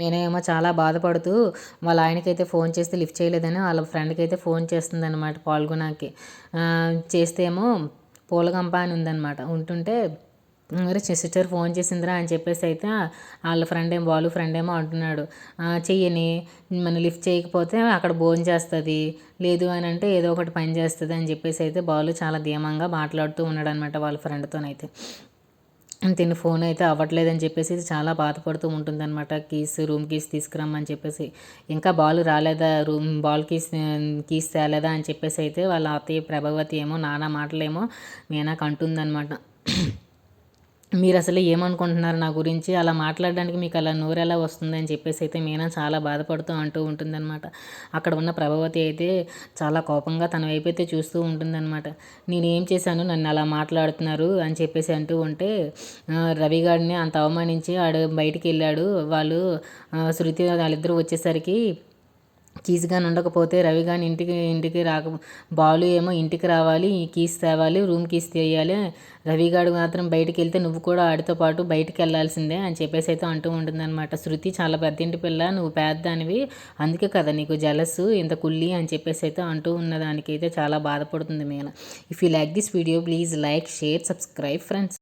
నేనేమో చాలా బాధపడుతూ వాళ్ళ ఆయనకైతే ఫోన్ చేస్తే లిఫ్ట్ చేయలేదని వాళ్ళ ఫ్రెండ్కి అయితే ఫోన్ చేస్తుంది అనమాట పాల్గొనాకి. చేస్తే ఏమో పూలగంప అని ఉందన్నమాట. ఉంటుంటే మరి సిస్టర్ ఫోన్ చేసిందిరా అని చెప్పేసి అయితే వాళ్ళ ఫ్రెండ్ ఏమో బాలు ఫ్రెండ్ ఏమో అంటున్నాడు. చెయ్యని మనం లిఫ్ట్ చేయకపోతే అక్కడ భోజనం చేస్తుంది లేదు అని అంటే ఏదో ఒకటి పని చేస్తుంది అని చెప్పేసి అయితే బాలు చాలా ధీమంగా మాట్లాడుతూ ఉన్నాడు అనమాట వాళ్ళ ఫ్రెండ్తోనైతే. తిని ఫోన్ అయితే అవ్వట్లేదని చెప్పేసి చాలా బాధపడుతూ ఉంటుందన్నమాట. కీస్ రూమ్ కీస్ తీసుకురమ్మని చెప్పేసి. ఇంకా బాల్ రాలేదా? రూమ్ బాల్ కీస్ కీస్ తేలేదా అని చెప్పేసి అయితే వాళ్ళ అత్తయ్య ప్రభావతి ఏమో నానా మాటలేమో మీనాకు అంటుందన్నమాట. మీరు అసలు ఏమనుకుంటున్నారు నా గురించి? అలా మాట్లాడడానికి మీకు అలా నోరు ఎలా వస్తుందని చెప్పేసి అయితే మీనా చాలా బాధపడుతూ అంటూ ఉంటుందన్నమాట. అక్కడ ఉన్న ప్రభావతి అయితే చాలా కోపంగా తన వైపు అయితే చూస్తూ ఉంటుందన్నమాట. నేనేం చేశాను? నన్ను అలా మాట్లాడుతున్నారు అని చెప్పేసి అంటూ ఉంటే రవి గారిని అంత అవమానించి ఆడు బయటికి వెళ్ళాడు. వాళ్ళు శృతి వాళ్ళిద్దరూ వచ్చేసరికి కీస్ కానీ ఉండకపోతే రవి కానీ ఇంటికి ఇంటికి రాక బాలు ఏమో ఇంటికి రావాలి కీస్ తేవాలి రూమ్ కీస్ తీయాలి. రవిగాడు మాత్రం బయటికి వెళ్తే నువ్వు కూడా ఆడితో పాటు బయటికి వెళ్ళాల్సిందే అని చెప్పేసి అయితే అంటూ ఉంటుందన్నమాట. శృతి చాలా పెద్ద ఇంటి పిల్ల నువ్వు పెద్దానివి అందుకే కదా నీకు జలస్ ఇంత కుల్లి అని చెప్పేసి అయితే అంటూ ఉన్నదానికైతే చాలా బాధపడుతుంది మీన if you like this video please like share subscribe friends